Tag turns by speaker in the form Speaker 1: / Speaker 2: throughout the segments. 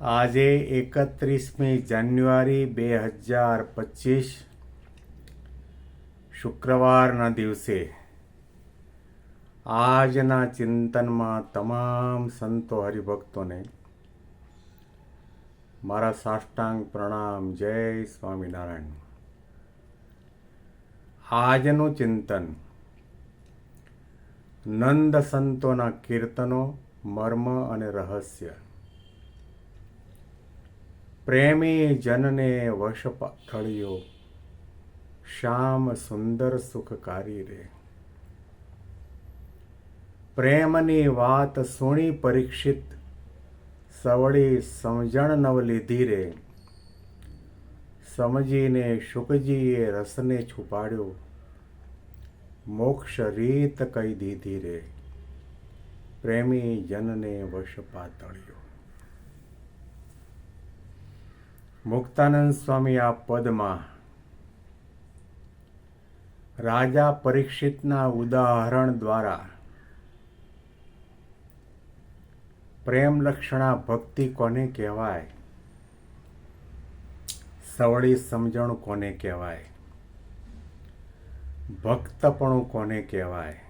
Speaker 1: આજે એકત્રીસમી જાન્યુઆરી બે હજાર પચીસ, શુક્રવારના દિવસે. આજના ચિંતનમાં તમામ સંતો હરિભક્તોને મારા સાષ્ટાંગ પ્રણામ, જય સ્વામિનારાયણ. આજનું ચિંતન નંદ સંતોના કીર્તનો, મર્મ અને રહસ્ય. પ્રેમી જનને વશ પાથળ્યો શ્યામ સુંદર સુખકારી રે. પ્રેમની વાત સુણી પરીક્ષિત, સવળી સમજણ નવ લીધી રે. સમજીને શુકજીએ રસને છુપાડ્યો, મોક્ષ રીત કહી દીધી રે. પ્રેમી જનને વશ પાતળ્યો મુક્તાનંદ સ્વામી આ પદમાં રાજા પરીક્ષિતના ઉદાહરણ દ્વારા પ્રેમ લક્ષણા ભક્તિ કોને કહેવાય? સવળી સમજણ કોને કહેવાય? ભક્તપણું કોને કહેવાય?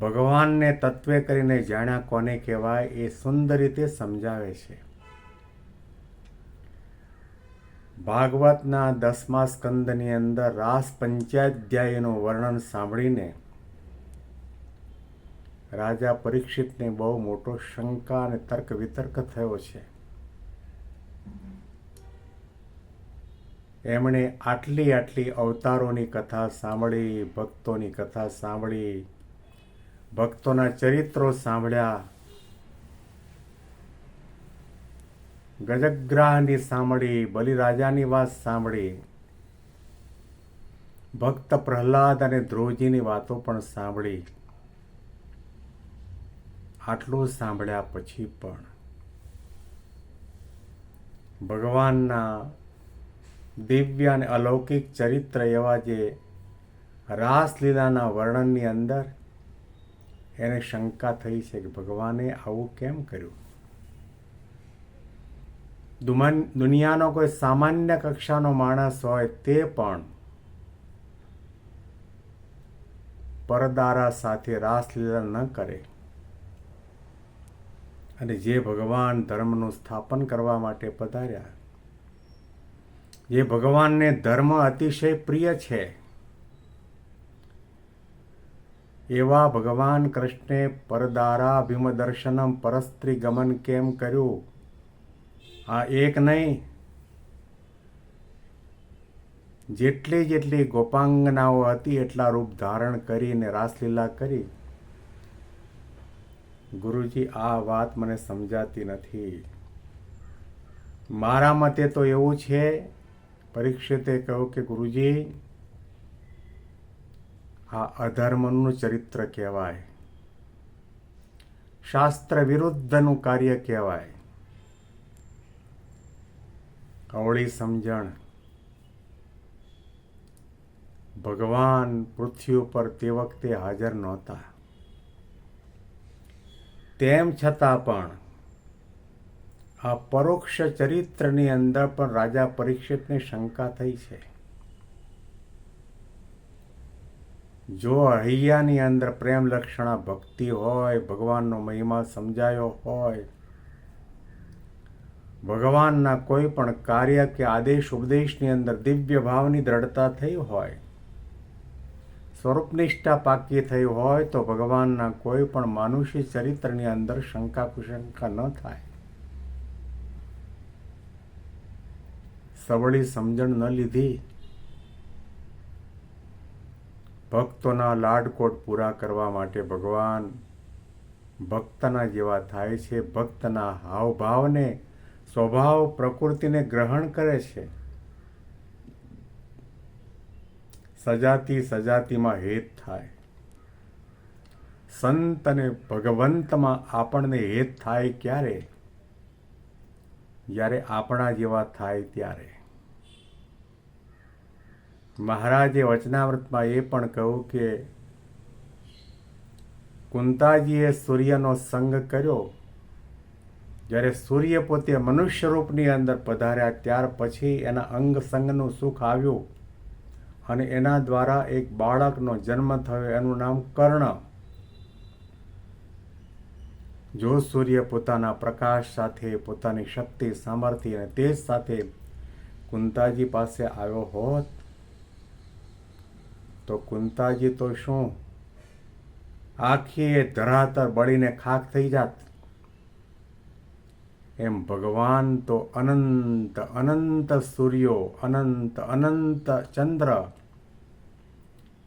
Speaker 1: ભગવાનને તત્વે કરીને જાણ્યા કોને કહેવાય એ સુંદર રીતે સમજાવે છે. ભાગવતના દસમા સ્કંદની અંદર રાસ પંચાધ્યાયનું વર્ણન સાંભળીને રાજા પરીક્ષિતને બહુ મોટો શંકા અને તર્ક વિતર્ક થયો છે. એમણે આટલી આટલી અવતારોની કથા સાંભળી, ભક્તોની કથા સાંભળી, ભક્તોના ચરિત્રો સાંભળ્યા ગજગ્રાહની સાંભળી, બલિરાજાની વાત સાંભળી. ભક્ત પ્રહલાદ અને ધ્રુવજીની વાતો પણ સાંભળી. આટલું સાંભળ્યા પછી પણ ભગવાનના દિવ્ય અને અલૌકિક ચરિત્ર એવા જે રાસલીલાના વર્ણનની અંદર એને શંકા થઈ છે કે ભગવાને આવું કેમ કર્યું? દુનિયાનો કોઈ સામાન્ય કક્ષાનો માણસ હોય તે પણ પરદારા સાથે રાસલીલા ન કરે. અને જે ભગવાન ધર્મનું સ્થાપન કરવા માટે પધાર્યા, જે ભગવાનને ધર્મ અતિશય પ્રિય છે, એવા ભગવાન કૃષ્ણે પરદારા ભીમદર્શનમ પરસ્ત્રી ગમન કેમ કર્યું? આ એક નહીં. જેટલી જેટલી ગોપાંગનાઓ હતી, એટલા રૂપ ધારણ કરીને રાસલીલા કરી. ગુરુજી, આ વાત મને સમજાતી નથી. મારા મતે તો એવું છે, પરીક્ષિતે કહ્યું કે ગુરુજી, આ અધર્મનું ચરિત્ર કહેવાય. શાસ્ત્ર વિરુદ્ધનું કાર્ય કહેવાય. કવળી સમજણ. ભગવાન પૃથ્વી ઉપર તે વખતે હાજર નહોતા. તેમ છતાં પણ આ પરોક્ષ ચરિત્રની અંદર પણ રાજા પરીક્ષિતને શંકા થઈ છે. જો હૈયાની અંદર પ્રેમ લક્ષણા ભક્તિ હોય, ભગવાનનો મહિમા સમજાયો હોય ભગવાનના કોઈ પણ કાર્ય કે આદેશ ઉપદેશની અંદર દિવ્ય ભાવની દ્રઢતા થઈ હોય, સ્વરૂપનિષ્ઠા પાકી થઈ હોય, તો ભગવાનના કોઈ પણ માનુષી ચરિત્રની અંદર શંકા કુશંકા ન થાય. સવળી સમજણ ન લીધી. ભક્તોના લાડકોટ પૂરા કરવા માટે ભગવાન ભક્તના જેવા થાય છે. ભક્તના હાવભાવને સ્વભાવ પ્રકૃતિને ગ્રહણ કરે છે. સજાતી સજાતીમાં હેત થાય. સંત અને ભગવંતમાં આપણને હેત થાય ક્યારે? જ્યારે આપણા જેવા થાય ત્યારે. મહારાજે વચનામૃતમાં એ પણ કહ્યું કે, કુંતાજીએ સૂર્યનો સંગ કર્યો જ્યારે સૂર્ય પોતે મનુષ્ય રૂપની અંદર પધાર્યા, ત્યાર પછી એના અંગ સંગનું સુખ આવ્યું અને એના દ્વારા એક બાળકનો જન્મ થયો. એનું નામ કર્ણ. જો સૂર્ય પોતાના પ્રકાશ સાથે, પોતાની શક્તિ, સામર્થ્ય અને તેજ સાથે કુંતાજી પાસે આવ્યો હોત, તો કુંતાજી તો શું? આખી એ ધરાતર બળીને ખાક થઈ જાત. એમ ભગવાન તો અનંત અનંત સૂર્યો, અનંત અનંત ચંદ્ર.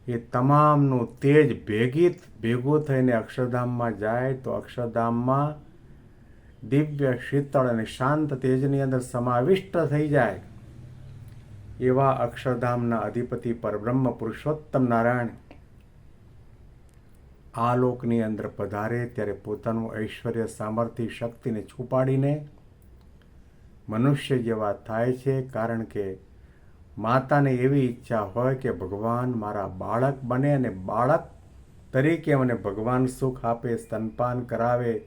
Speaker 1: એ તમામનું તેજ ભેગી ભેગું થઈને અક્ષરધામમાં જાય તો અક્ષરધામમાં દિવ્ય, શીતળ અને શાંત તેજની અંદર સમાવિષ્ટ થઈ જાય. એવા અક્ષરધામના અધિપતિ પરબ્રહ્મ પુરુષોત્તમ નારાયણ આ લોકની અંદર પધારે ત્યારે પોતાનું ઐશ્વર્ય, સામર્થ્ય, શક્તિને છુપાડીને મનુષ્ય જેવા થાય છે, કારણ કે માતાને એવી ઈચ્છા હોય કે ભગવાન મારા બાળક બને અને બાળક તરીકે મને ભગવાન સુખ આપે, સ્તનપાન કરાવે,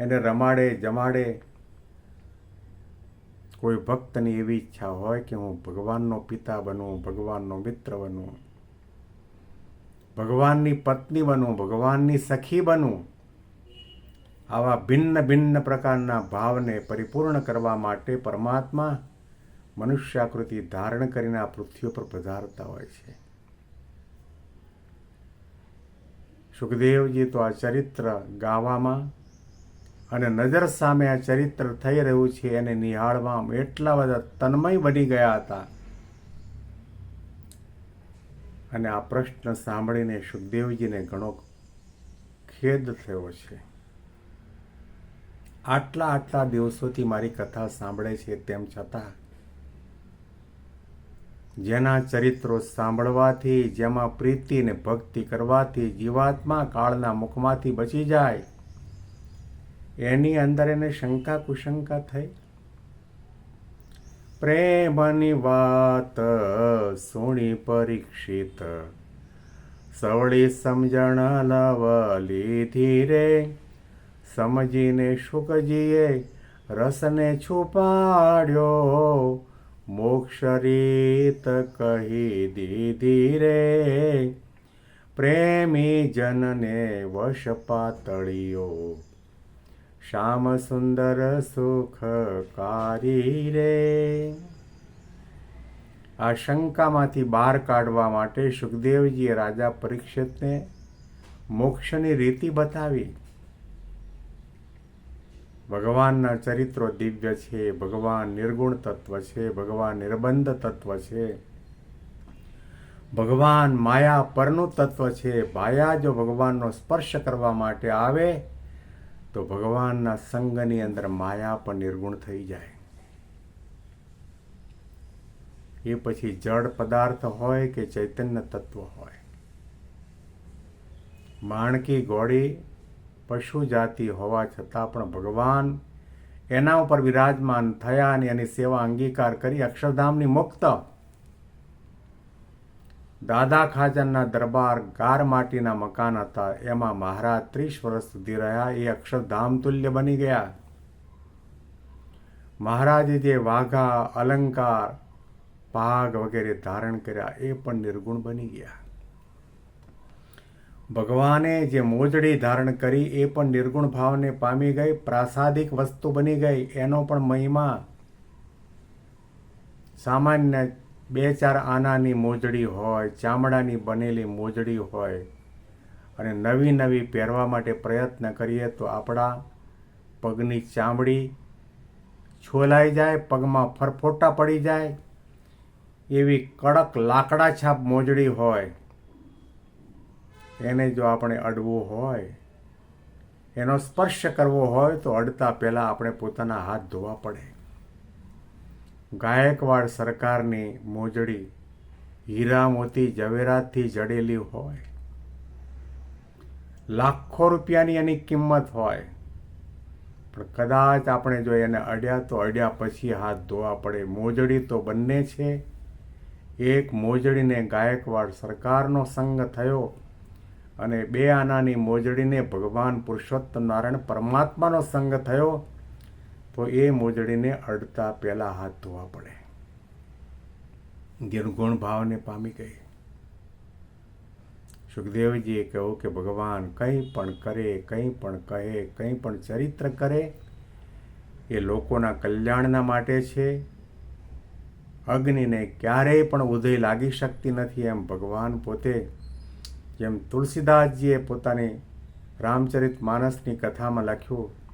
Speaker 1: એને રમાડે, જમાડે. કોઈ ભક્તની એવી ઈચ્છા હોય કે હું ભગવાનનો પિતા બનું, ભગવાનનો મિત્ર બનું. ભગવાનની પત્ની બનું, ભગવાનની સખી બનું, આવા ભિન્ન ભિન્ન પ્રકારના ભાવને પરિપૂર્ણ કરવા માટે પરમાત્મા મનુષ્યાકૃતિ ધારણ કરીને આ પૃથ્વી પર પધારતા હોય છે. સુખદેવજી તો આ ચરિત્ર ગાવામાં અને નજર સામે આ ચરિત્ર થઈ રહ્યું છે, એને નિહાળવામાં એટલા બધા તન્મય બની ગયા હતા અને આ પ્રશ્ન સાંભળીને સુખદેવજીને ઘણો ખેદ થયો છે. આટલા આટલા દિવસોથી મારી કથા સાંભળે છે તેમ છતાં, જેના ચરિત્રો સાંભળવાથી, જેમાં પ્રીતિ ને ભક્તિ કરવાથી, જીવાત્મા કાળના મુખમાંથી બચી જાય, એની અંદર એને શંકા કુશંકા થઈ. પ્રેમની વાત સુણી પરીક્ષિત. સવળી સમજણ લવલી ધીરે. સમજીને શુકજીએ રસને છુપાડ્યો. મોક્ષ રીત કહી દીધી રે પ્રેમી જનને વશ પાતળીઓ. શ્યામ સુંદર સુખકારી રે આ શંકામાંથી બહાર કાઢવા માટે સુખદેવજીએ રાજા પરીક્ષિતને મોક્ષની રીતિ બતાવી ભગવાનના ચરિત્રો દિવ્ય છે ભગવાન નિર્ગુણ તત્વ છે ભગવાન નિર્બંધ તત્વ છે ભગવાન માયા પરનું તત્વ છે માયા જો ભગવાનનો સ્પર્શ કરવા માટે આવે તો ભગવાનના સંગની અંદર માયા પણ નિર્ગુણ થઈ જાય. એ પછી જળ પદાર્થ હોય કે ચૈતન્ય તત્વ હોય. માણકી ઘોડી પશુ જાતિ હોવા છતાં પણ ભગવાન એના ઉપર વિરાજમાન થયા અને એની સેવા અંગીકાર કરી અક્ષરધામની મુક્ત દાદા ખાજનના દરબાર ગાર માટીના મકાન હતા. એમાં મહારાજ ત્રીસ વર્ષ સુધી રહ્યા. એ અક્ષરધામ તુલ્ય બની ગયા. મહારાજે જે વાઘા, અલંકાર, પાગ વગેરે ધારણ કર્યા, એ પણ નિર્ગુણ બની ગયા. ભગવાને જે મોજડી ધારણ કરી, એ પણ નિર્ગુણ ભાવને પામી ગઈ, પ્રાસાદિક વસ્તુ બની ગઈ. એનો પણ મહિમા સામાન્ય બે ચાર આનાની મોજડી હોય, ચામડાની બનેલી મોજડી હોય અને નવી નવી પહેરવા માટે પ્રયત્ન કરીએ તો આપણા પગની ચામડી છોલાઈ જાય, પગમાં ફરફોટા પડી જાય, એવી કડક લાકડા છાપ મોજડી હોય. એને જો આપણે અડવું હોય, એનો સ્પર્શ કરવો હોય તો અડતા પહેલાં આપણે પોતાના હાથ ધોવા પડે. ગાયકવાડ સરકારની મોજડી હીરા મોતી ઝવેરાતથી જડેલી હોય. લાખો રૂપિયાની એની કિંમત હોય. પણ કદાચ આપણે જો એને અડ્યા તો અડ્યા પછી હાથ ધોવા પડે. મોજડી તો બંને છે. એક મોજડીને ગાયકવાડ સરકારનો સંગ થયો અને બે આનાની મોજડીને ભગવાન પુરુષોત્તમ નારાયણ પરમાત્માનો સંગ થયો. તો એ મોજડીને અડતા પહેલાં હાથ ધોવા પડે. નિર્ગુણ ભાવને પામી ગઈ. સુખદેવજીએ કહ્યું કે, ભગવાન, કંઈ પણ કરે, કંઈ પણ કહે, કંઈ પણ ચરિત્ર કરે, એ લોકોના કલ્યાણના માટે છે. અગ્નિને ક્યારેય પણ ઉદય લાગી શકતી નથી. એમ ભગવાન પોતે, જેમ તુલસીદાસજીએ પોતાની રામચરિત માનસની કથામાં લખ્યું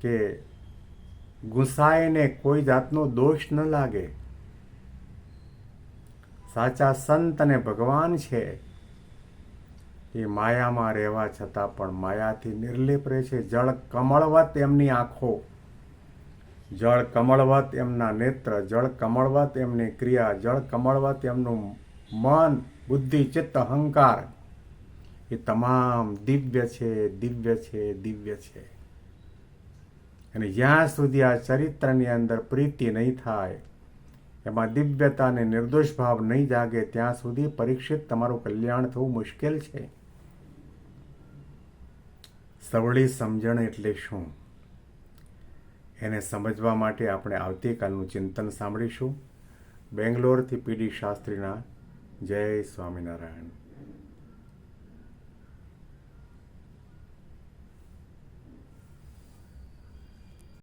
Speaker 1: કે ગુસાઈને કોઈ જાતનો દોષ ન લાગે. સાચા સંત અને ભગવાન છે. એ માયામાં રહેવા છતાં પણ માયાથી નિર્લેપ રહે છે. જળ કમળવત એમની આંખો. જળ કમળવત એમના નેત્ર. જળ કમળવત એમની ક્રિયા. જળ કમળવત એમનું મન, બુદ્ધિ, ચિત્ત, અહંકાર. એ તમામ દિવ્ય છે દિવ્ય છે દિવ્ય છે. અને જ્યાં સુધી આ ચરિત્રની અંદર પ્રીતિ નહીં થાય. એમાં દિવ્યતા અને નિર્દોષ ભાવ નહીં જાગે, ત્યાં સુધી પરીક્ષિત તમારું કલ્યાણ થવું મુશ્કેલ છે. સવળી સમજણ એટલે શું? એને સમજવા માટે આપણે આવતીકાલનું ચિંતન સાંભળીશું. બેંગ્લોરથી પીડી શાસ્ત્રીના જય સ્વામિનારાયણ.